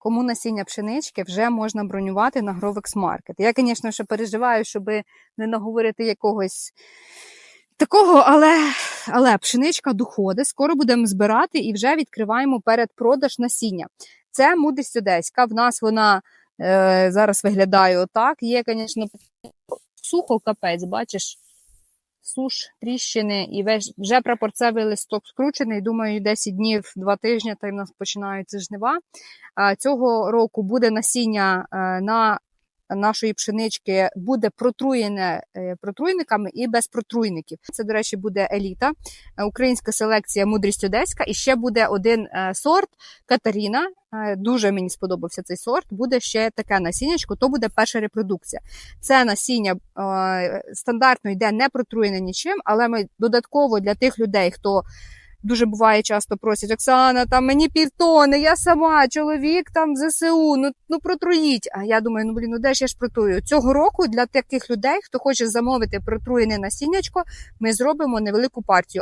кому насіння пшенички вже можна бронювати на Grovex Market. Я, звісно, ще переживаю, щоб не наговорити якогось такого, але, але пшеничка доходить. Скоро будемо збирати і вже відкриваємо передпродаж насіння. Це мудрість одеська. В нас вона е, зараз виглядає отак. Є, звісно, сухо капець, бачиш. Суш, тріщини, і весь- вже прапорцевий листок скручений. Думаю, 10 днів, 2 тижні, та й в нас починаються жнива. Цього року буде насіння е, на нашої пшенички, буде протруєне е, протруйниками і без протруйників. Це, до речі, буде еліта, е, українська селекція Мудрість Одеська. І ще буде один сорт Катаріна. Е, Дуже мені сподобався цей сорт. Буде ще таке насіннячко, то буде перша репродукція. Це насіння е, стандартно йде не протруєне нічим, але ми додатково для тих людей, хто дуже буває часто просять Оксана, там мені півтони, я сама, чоловік там ЗСУ, ну, ну протруїть. А я думаю, ну блін, ну де ж я ж протрую? Цього року для таких людей, хто хоче замовити протруєне насіннячко, ми зробимо невелику партію.